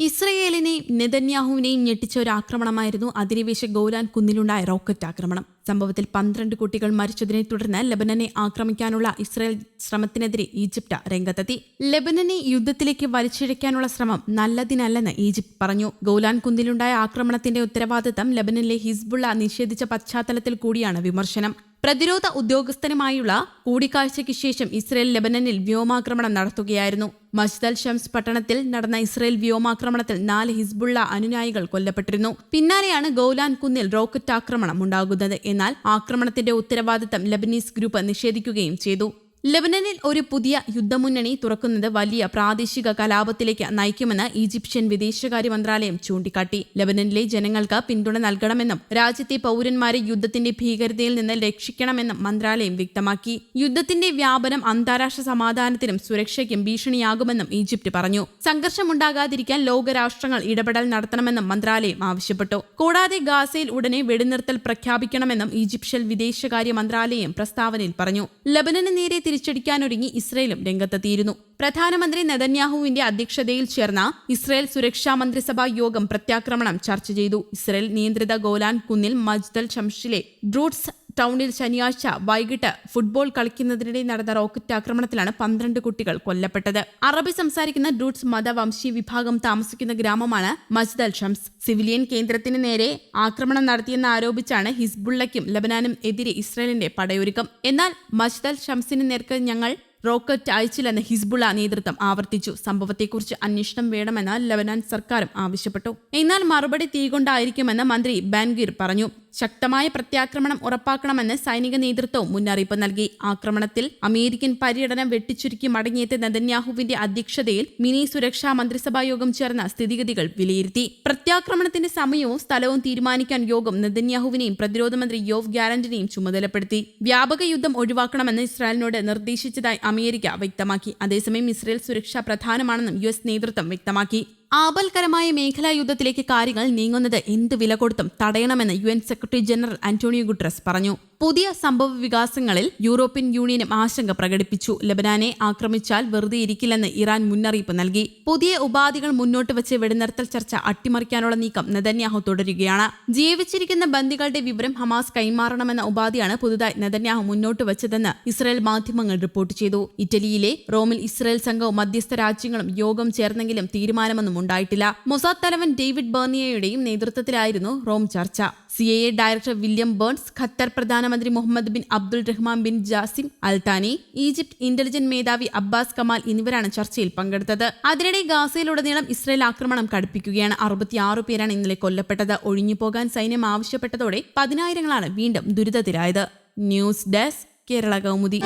ഇസ്രയേലിനെയും നെതന്യാഹുവിനെയും ഞെട്ടിച്ച ഒരു ആക്രമണമായിരുന്നു അധിനിവേശ ഗൗലാൻ കുന്നിലുണ്ടായ റോക്കറ്റ് ആക്രമണം. സംഭവത്തിൽ പന്ത്രണ്ട് കുട്ടികൾ മരിച്ചതിനെ തുടർന്ന് ലബനനെ ആക്രമിക്കാനുള്ള ഇസ്രായേൽ ശ്രമത്തിനെതിരെ ഈജിപ്ത് രംഗത്തെത്തി. ലബനനെ യുദ്ധത്തിലേക്ക് വലിച്ചിഴയ്ക്കാനുള്ള ശ്രമം നല്ലതിനല്ലെന്ന് ഈജിപ്ത് പറഞ്ഞു. ഗൗലാൻ കുന്നിലുണ്ടായ ആക്രമണത്തിന്റെ ഉത്തരവാദിത്തം ലബനനിലെ ഹിസ്ബുള്ള നിഷേധിച്ച പശ്ചാത്തലത്തിൽ കൂടിയാണ് വിമർശനം. പ്രതിരോധ ഉദ്യോഗസ്ഥനുമായുള്ള കൂടിക്കാഴ്ചയ്ക്ക് ശേഷം ഇസ്രയേൽ ലെബനനിൽ വ്യോമാക്രമണം നടത്തുകയായിരുന്നു. മസ്ദൽ ഷംസ് പട്ടണത്തിൽ നടന്ന ഇസ്രയേൽ വ്യോമാക്രമണത്തിൽ നാല് ഹിസ്ബുള്ള അനുയായികൾ കൊല്ലപ്പെട്ടിരുന്നു. പിന്നാലെയാണ് ഗൌലാൻ കുന്നിൽ റോക്കറ്റ് ആക്രമണം ഉണ്ടാകുന്നത്. എന്നാൽ ആക്രമണത്തിന്റെ ഉത്തരവാദിത്തം ലബനീസ് ഗ്രൂപ്പ് നിഷേധിക്കുകയും ചെയ്തു. ലെബനനിൽ ഒരു പുതിയ യുദ്ധമുന്നണി തുറക്കുന്നത് വലിയ പ്രാദേശിക കലാപത്തിലേക്ക് നയിക്കുമെന്ന് ഈജിപ്ഷ്യൻ വിദേശകാര്യ മന്ത്രാലയം ചൂണ്ടിക്കാട്ടി. ലെബനനിലെ ജനങ്ങൾക്ക് പിന്തുണ നൽകണമെന്നും രാജ്യത്തെ പൌരന്മാരെ യുദ്ധത്തിന്റെ ഭീകരതയിൽ നിന്ന് രക്ഷിക്കണമെന്നും മന്ത്രാലയം വ്യക്തമാക്കി. യുദ്ധത്തിന്റെ വ്യാപനം അന്താരാഷ്ട്ര സമാധാനത്തിനും സുരക്ഷയ്ക്കും ഭീഷണിയാകുമെന്നും ഈജിപ്ത് പറഞ്ഞു. സംഘർഷമുണ്ടാകാതിരിക്കാൻ ലോകരാഷ്ട്രങ്ങൾ ഇടപെടൽ നടത്തണമെന്നും മന്ത്രാലയം ആവശ്യപ്പെട്ടു. കൂടാതെ ഗാസയിൽ ഉടനെ വെടിനിർത്തൽ പ്രഖ്യാപിക്കണമെന്നും ഈജിപ്ഷ്യൻ വിദേശകാര്യ മന്ത്രാലയം പ്രസ്താവനയിൽ പറഞ്ഞു. ലബനന് നേരെ തിരിച്ചടിക്കാനൊരുങ്ങി ഇസ്രയേലും രംഗത്തെത്തിയിരുന്നു. പ്രധാനമന്ത്രി നെതന്യാഹുവിന്റെ അധ്യക്ഷതയിൽ ചേർന്ന ഇസ്രയേൽ സുരക്ഷാ മന്ത്രിസഭാ യോഗം പ്രത്യാക്രമണം ചർച്ച ചെയ്തു. ഇസ്രയേൽ നിയന്ത്രിത ഗോലാൻ കുന്നിൽ മജ്ദൽ ഷംഷിലെ ഡ്രൂട്ട്സ് ടൗണിൽ ശനിയാഴ്ച വൈകിട്ട് ഫുട്ബോൾ കളിക്കുന്നതിനിടെ നടന്ന റോക്കറ്റ് ആക്രമണത്തിലാണ് പന്ത്രണ്ട് കുട്ടികൾ കൊല്ലപ്പെട്ടത്. അറബി സംസാരിക്കുന്ന ഡ്രൂട്ട്സ് മതവംശീയ വിഭാഗം താമസിക്കുന്ന ഗ്രാമമാണ് മസ്ജിദ് അൽ ഷംസ്. സിവിലിയൻ കേന്ദ്രത്തിന് നേരെ ആക്രമണം നടത്തിയെന്ന് ആരോപിച്ചാണ് ഹിസ്ബുള്ളയ്ക്കും ലബനാനും എതിരെ ഇസ്രായേലിന്റെ പടയൊരുക്കം. എന്നാൽ മസ്ജിദ് അൽ ഷംസിന് നേർക്ക് ഞങ്ങൾ റോക്കറ്റ് അയച്ചില്ലെന്ന് ഹിസ്ബുള്ള നേതൃത്വം ആവർത്തിച്ചു. സംഭവത്തെക്കുറിച്ച് അന്വേഷണം വേണമെന്ന് ലബനാൻ സർക്കാരും ആവശ്യപ്പെട്ടു. എന്നാൽ മറുപടി തീകൊണ്ടായിരിക്കുമെന്ന് മന്ത്രി ബാൻഗീർ പറഞ്ഞു. ശക്തമായ പ്രത്യാക്രമണം ഉറപ്പാക്കണമെന്ന് സൈനിക നേതൃത്വം മുന്നറിയിപ്പ് നൽകി. ആക്രമണത്തിൽ അമേരിക്കൻ പര്യടനം വെട്ടിച്ചുരുക്കി മടങ്ങിയെത്തിയ നെതന്യാഹുവിന്റെ അധ്യക്ഷതയിൽ മിനി സുരക്ഷാ മന്ത്രിസഭാ യോഗം ചേർന്ന സ്ഥിതിഗതികൾ വിലയിരുത്തി. പ്രത്യാക്രമണത്തിന്റെ സമയവും സ്ഥലവും തീരുമാനിക്കാൻ യോഗം നെതന്യാഹുവിനെയും പ്രതിരോധ മന്ത്രി യോവ് ഗ്യാരന്റിനെയും ചുമതലപ്പെടുത്തി. വ്യാപക യുദ്ധം ഒഴിവാക്കണമെന്ന് ഇസ്രായേലിനോട് നിർദ്ദേശിച്ചതായി അമേരിക്ക വ്യക്തമാക്കി. അതേസമയം ഇസ്രായേൽ സുരക്ഷ പ്രധാനമാണെന്നും യു എസ് നേതൃത്വം വ്യക്തമാക്കി. ആപൽക്കരമായ മേഖലാ യുദ്ധത്തിലേക്ക് കാര്യങ്ങൾ നീങ്ങുന്നത് എന്ത് വില കൊടുത്തും തടയണമെന്ന് U secretary general Antonio Guterres പറഞ്ഞു. പുതിയ സംഭവ വികാസങ്ങളിൽ യൂറോപ്യൻ യൂണിയനും ആശങ്ക പ്രകടിപ്പിച്ചു. ലബനാനെ ആക്രമിച്ചാൽ വെറുതെ ഇരിക്കില്ലെന്ന് ഇറാൻ മുന്നറിയിപ്പ് നൽകി. പുതിയ ഉപാധികൾ മുന്നോട്ട് വെച്ച് വെടിനിർത്തൽ ചർച്ച അട്ടിമറിക്കാനുള്ള നീക്കം നെതന്യാഹു തുടരുകയാണ്. ജീവിച്ചിരിക്കുന്ന ബന്ദികളുടെ വിവരം ഹമാസ് കൈമാറണമെന്ന ഉപാധിയാണ് പുതുതായി നെതന്യാഹു മുന്നോട്ട് വെച്ചതെന്ന് ഇസ്രായേൽ മാധ്യമങ്ങൾ റിപ്പോർട്ട് ചെയ്തു. ഇറ്റലിയിലെ റോമിൽ ഇസ്രായേൽ സംഘവും മധ്യസ്ഥ രാജ്യങ്ങളും യോഗം ചേർന്നെങ്കിലും തീരുമാനമൊന്നും ഉണ്ടായിട്ടില്ല. മൊസാദ് തലവൻ ഡേവിഡ് ബേർണിയയുടെയും നേതൃത്വത്തിലായിരുന്നു റോം ചർച്ച. C A director William Burns Qatar പ്രധാനമന്ത്രി Muhammad bin Abdul Rahman bin Jassim Al Thani Egypt intelligent മേധാവി അബ്ബാസ് കമാൽ എന്നിവരാണ് ചർച്ചയിൽ പങ്കെടുത്തത്. അതിനിടെ ഗാസയിലുടനീളം ഇസ്രായേൽ ആക്രമണം കടുപ്പിക്കുകയാണ്. അറുപത്തിയാറ് പേരാണ് ഇന്നലെ കൊല്ലപ്പെട്ടത്. ഒഴിഞ്ഞുപോകാൻ സൈന്യം ആവശ്യപ്പെട്ടതോടെ പതിനായിരങ്ങളാണ് വീണ്ടും ദുരിതത്തിലായത്. News desk Kerala Kaumudi.